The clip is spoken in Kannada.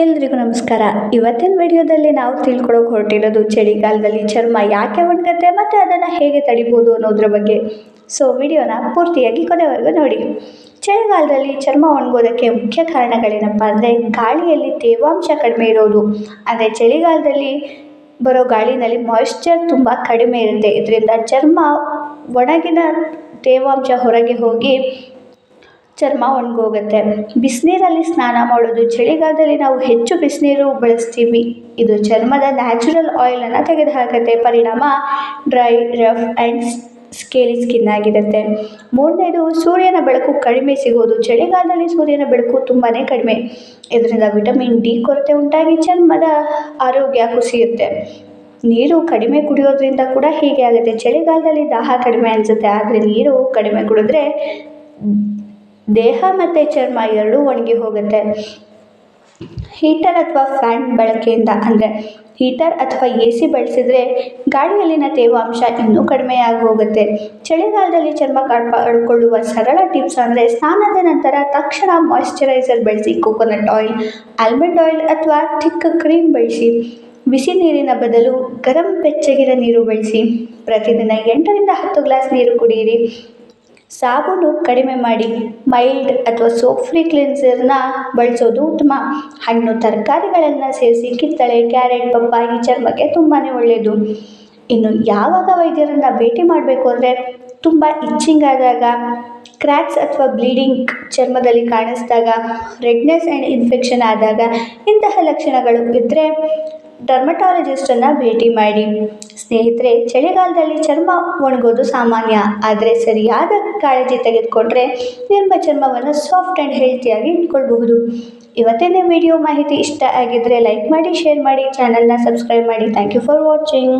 ಎಲ್ರಿಗೂ ನಮಸ್ಕಾರ. ಇವತ್ತಿನ ವಿಡಿಯೋದಲ್ಲಿ ನಾವು ತಿಳ್ಕೊಳಕ್ಕೆ ಹೊರಟಿರೋದು ಚಳಿಗಾಲದಲ್ಲಿ ಚರ್ಮ ಯಾಕೆ ಒಣಗತ್ತೆ ಮತ್ತು ಅದನ್ನು ಹೇಗೆ ತಡಿಬೋದು ಅನ್ನೋದ್ರ ಬಗ್ಗೆ. ಸೊ ವಿಡಿಯೋನ ಪೂರ್ತಿಯಾಗಿ ಕೊನೆವರೆಗೂ ನೋಡಿ. ಚಳಿಗಾಲದಲ್ಲಿ ಚರ್ಮ ಒಣಗೋದಕ್ಕೆ ಮುಖ್ಯ ಕಾರಣಗಳೇನಪ್ಪ ಅಂದರೆ ಗಾಳಿಯಲ್ಲಿ ತೇವಾಂಶ ಕಡಿಮೆ ಇರೋದು. ಅಂದರೆ ಚಳಿಗಾಲದಲ್ಲಿ ಬರೋ ಗಾಳಿನಲ್ಲಿ ಮಾಯಿಶ್ಚರ್ ತುಂಬ ಕಡಿಮೆ ಇರುತ್ತೆ. ಇದರಿಂದ ಚರ್ಮ ಒಣಗಿನ ತೇವಾಂಶ ಹೊರಗೆ ಹೋಗಿ ಚರ್ಮ ಒಣಗೋಗುತ್ತೆ. ಬಿಸಿನೀರಲ್ಲಿ ಸ್ನಾನ ಮಾಡೋದು, ಚಳಿಗಾಲದಲ್ಲಿ ನಾವು ಹೆಚ್ಚು ಬಿಸಿನೀರು ಬಳಸ್ತೀವಿ. ಇದು ಚರ್ಮದ ನ್ಯಾಚುರಲ್ ಆಯಿಲನ್ನು ತೆಗೆದುಹಾಕುತ್ತೆ. ಪರಿಣಾಮ dry, rough and scaly skin ಆಗಿರುತ್ತೆ. ಮೂರನೇದು, ಸೂರ್ಯನ ಬೆಳಕು ಕಡಿಮೆ ಸಿಗೋದು. ಚಳಿಗಾಲದಲ್ಲಿ ಸೂರ್ಯನ ಬೆಳಕು ತುಂಬಾ ಕಡಿಮೆ. ಇದರಿಂದ ವಿಟಮಿನ್ ಡಿ ಕೊರತೆ ಉಂಟಾಗಿ ಚರ್ಮದ ಆರೋಗ್ಯ ಕುಸಿಯುತ್ತೆ. ನೀರು ಕಡಿಮೆ ಕುಡಿಯೋದ್ರಿಂದ ಕೂಡ ಹೀಗೆ ಆಗುತ್ತೆ. ಚಳಿಗಾಲದಲ್ಲಿ ದಾಹ ಕಡಿಮೆ ಅನಿಸುತ್ತೆ. ಆದರೆ ನೀರು ಕಡಿಮೆ ಕುಡಿದ್ರೆ ದೇಹ ಮತ್ತು ಚರ್ಮ ಎರಡೂ ಒಣಗಿ ಹೋಗುತ್ತೆ. ಹೀಟರ್ ಅಥವಾ ಫ್ಯಾನ್ ಬಳಕೆಯಿಂದ ಅಂದರೆ ಹೀಟರ್ ಅಥವಾ ಎ ಸಿ ಬಳಸಿದರೆ ಗಾಳಿಯಲ್ಲಿನ ತೇವಾಂಶ ಇನ್ನೂ ಕಡಿಮೆಯಾಗಿ ಹೋಗುತ್ತೆ ಚಳಿಗಾಲದಲ್ಲಿ ಚರ್ಮ ಕಾಪಾಡಿಕೊಳ್ಳುವ ಸರಳ ಟಿಪ್ಸ್ ಅಂದರೆ ಸ್ನಾನದ ನಂತರ ತಕ್ಷಣ ಮಾಯಿಶ್ಚರೈಸರ್ ಬಳಸಿ ಕೋಕೋನಟ್ ಆಯಿಲ್ ಆಲ್ಮಂಡ್ ಆಯಿಲ್ ಅಥವಾ ಥಿಕ್ ಕ್ರೀಮ್ ಬಳಸಿ. ಬಿಸಿ ನೀರಿನ ಬದಲು ಗರಂ ಬೆಚ್ಚಗಿನ ನೀರು ಬಳಸಿ. ಪ್ರತಿದಿನ ಎಂಟರಿಂದ ಹತ್ತು ಗ್ಲಾಸ್ ನೀರು ಕುಡಿಯಿರಿ. ಸಾಬೂನು ಕಡಿಮೆ ಮಾಡಿ ಮೈಲ್ಡ್ ಅಥವಾ ಸೋಪ್ ಫ್ರೀ ಕ್ಲಿನ್ಸರ್ನ ಬಳಸೋದು ಉತ್ತಮ. ಹಣ್ಣು ತರಕಾರಿಗಳನ್ನು ಸೇರಿಸಿ ಕಿತ್ತಳೆ, ಕ್ಯಾರೆಟ್, ಪಪ್ಪಾಯಿ, ಚರ್ಮಕ್ಕೆ ತುಂಬಾ ಒಳ್ಳೆಯದು ಇನ್ನು ಯಾವಾಗ ವೈದ್ಯರನ್ನು ಭೇಟಿ ಮಾಡಬೇಕು ಅಂದರೆ ತುಂಬ ಇಚ್ಚಿಂಗ್ ಆದಾಗ ಕ್ರ್ಯಾಕ್ಸ್ ಅಥವಾ ಬ್ಲೀಡಿಂಗ್ ಚರ್ಮದಲ್ಲಿ ಕಾಣಿಸಿದಾಗ ರೆಡ್ನೆಸ್ ಆ್ಯಂಡ್ ಇನ್ಫೆಕ್ಷನ್ ಆದಾಗ ಇಂತಹ ಲಕ್ಷಣಗಳು ಇದ್ದರೆ ಡರ್ಮಟಾಲಜಿಸ್ಟನ್ನು ಭೇಟಿ ಮಾಡಿ. ಸ್ನೇಹಿತರೆ, ಚಳಿಗಾಲದಲ್ಲಿ ಚರ್ಮ ಒಣಗೋದು ಸಾಮಾನ್ಯ. ಆದರೆ ಸರಿಯಾದ ಕಾಳಜಿ ತೆಗೆದುಕೊಂಡ್ರೆ ನಿಮ್ಮ ಚರ್ಮವನ್ನು ಸಾಫ್ಟ್ ಆ್ಯಂಡ್ ಹೆಲ್ತಿಯಾಗಿ ಇಟ್ಕೊಳ್ಬಹುದು. ಇವತ್ತಿನ ವಿಡಿಯೋ ಮಾಹಿತಿ ಇಷ್ಟ ಆಗಿದ್ದರೆ ಲೈಕ್ ಮಾಡಿ, ಶೇರ್ ಮಾಡಿ, ಚಾನಲ್ನ ಸಬ್ಸ್ಕ್ರೈಬ್ ಮಾಡಿ. Thank you for watching.